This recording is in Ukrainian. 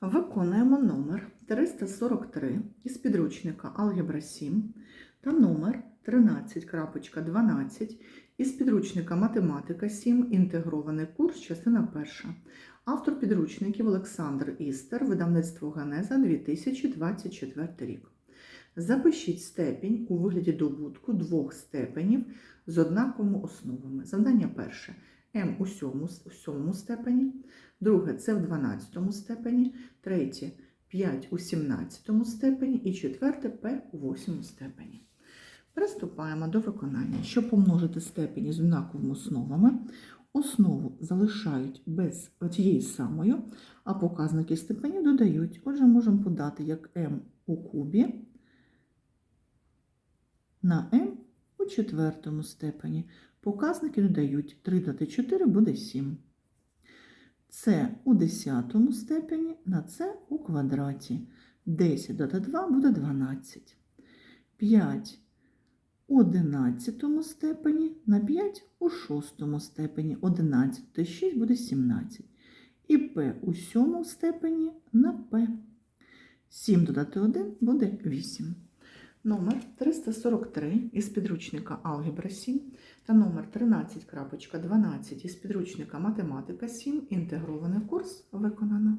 Виконуємо номер 343 із підручника Алгебра 7 та номер 13.12 із підручника Математика 7. Інтегрований курс, частина 1. Автор підручників Олександр Істер, видавництво Генеза 2024 рік. Запишіть степінь у вигляді добутку двох степенів з однаковими основами. Завдання перше m у сьомому, у сьомому степені, друге це в 12 степені, третє 5 у 17 степені і четверте П у 8 степені. Приступаємо до виконання. Щоб помножити степені з однаковими основами, основу залишають без тієї самої, а показники степенів додають. Отже, можемо подати як m у кубі на у четвертому степені. Показники додають 3 додати 4 буде 7. Це у 10 степені на це у квадраті. 10 додати 2 буде 12. 5 у 11 степені на 5 у 6 степені. 11 та 6 буде 17. І p у 7 степені на p. 7 додати 1 буде 8. Номер 343 із підручника Алгебра 7 та номер 13.12 із підручника Математика 7. Інтегрований курс виконано.